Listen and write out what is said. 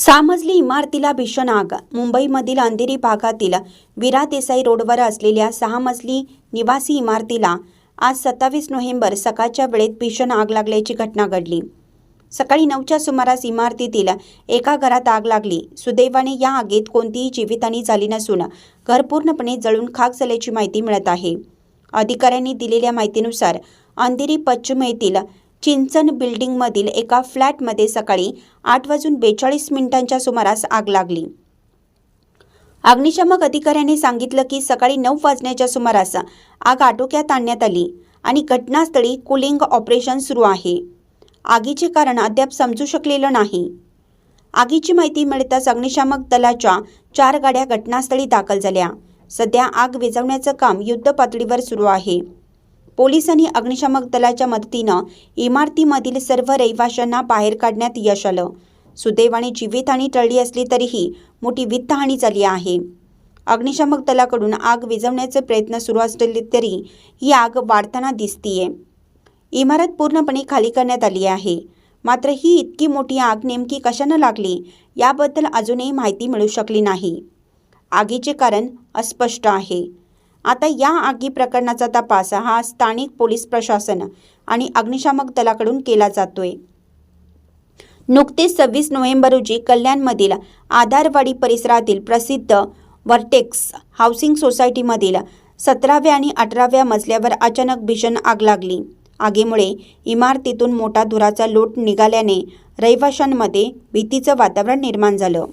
सहा मजली इमारतीला भीषण आग. मुंबईमधील अंधेरी भागातील विरा देसाई रोडवर असलेल्या सहा मजली निवासी इमारतीला आज सत्तावीस नोव्हेंबर सकाळच्या वेळेत भीषण आग लागल्याची घटना घडली. सकाळी नऊच्या सुमारास इमारतीतील एका घरात आग लागली. सुदैवाने या आगीत कोणतीही जीवितहानी झाली नसून घर पूर्णपणे जळून खाक झाल्याची माहिती मिळत आहे. अधिकाऱ्यांनी दिलेल्या माहितीनुसार अंधेरी पश्चिम येथील चिंचन बिल्डिंगमधील एका फ्लॅटमध्ये सकाळी आठ वाजून बेचाळीस मिनिटांच्या सुमारास आग लागली. अग्निशामक अधिकाऱ्यांनी सांगितलं की सकाळी नऊ वाजण्याच्या सुमारास आग आटोक्यात आणण्यात आली आणि घटनास्थळी कुलिंग ऑपरेशन सुरू आहे. आगीचे कारण अद्याप समजू शकलेलं नाही. आगीची माहिती मिळताच अग्निशामक दलाच्या चार गाड्या घटनास्थळी दाखल झाल्या. सध्या आग विझवण्याचं काम युद्ध पातळीवर सुरू आहे. पोलिसांनी अग्निशामक दलाच्या मदतीनं इमारतीमधील सर्व रहिवाशांना बाहेर काढण्यात यश आलं. सुदैवाने जीवितहानी टळली असली तरीही मोठी वित्तहानी झाली आहे. अग्निशामक दलाकडून आग विझवण्याचे प्रयत्न सुरू असले तरी ही आग वाढताना दिसतीये. इमारत पूर्णपणे खाली करण्यात आली आहे. मात्र ही इतकी मोठी आग नेमकी कशानं लागली याबद्दल अजूनही माहिती मिळू शकली नाही. आगीचे कारण अस्पष्ट आहे. आता या आगी प्रकरणाचा तपास हा स्थानिक पोलीस प्रशासन आणि अग्निशामक दलाकडून केला जातोय. नुकतेच सव्वीस नोव्हेंबर रोजी कल्याणमधील आधारवाडी परिसरातील प्रसिद्ध वर्टेक्स हाऊसिंग सोसायटीमधील सतराव्या आणि अठराव्या मजल्यावर अचानक भीषण आग लागली. आगीमुळे इमारतीतून मोठा धुराचा लोट निघाल्याने रहिवाशांमध्ये भीतीचं वातावरण निर्माण झालं.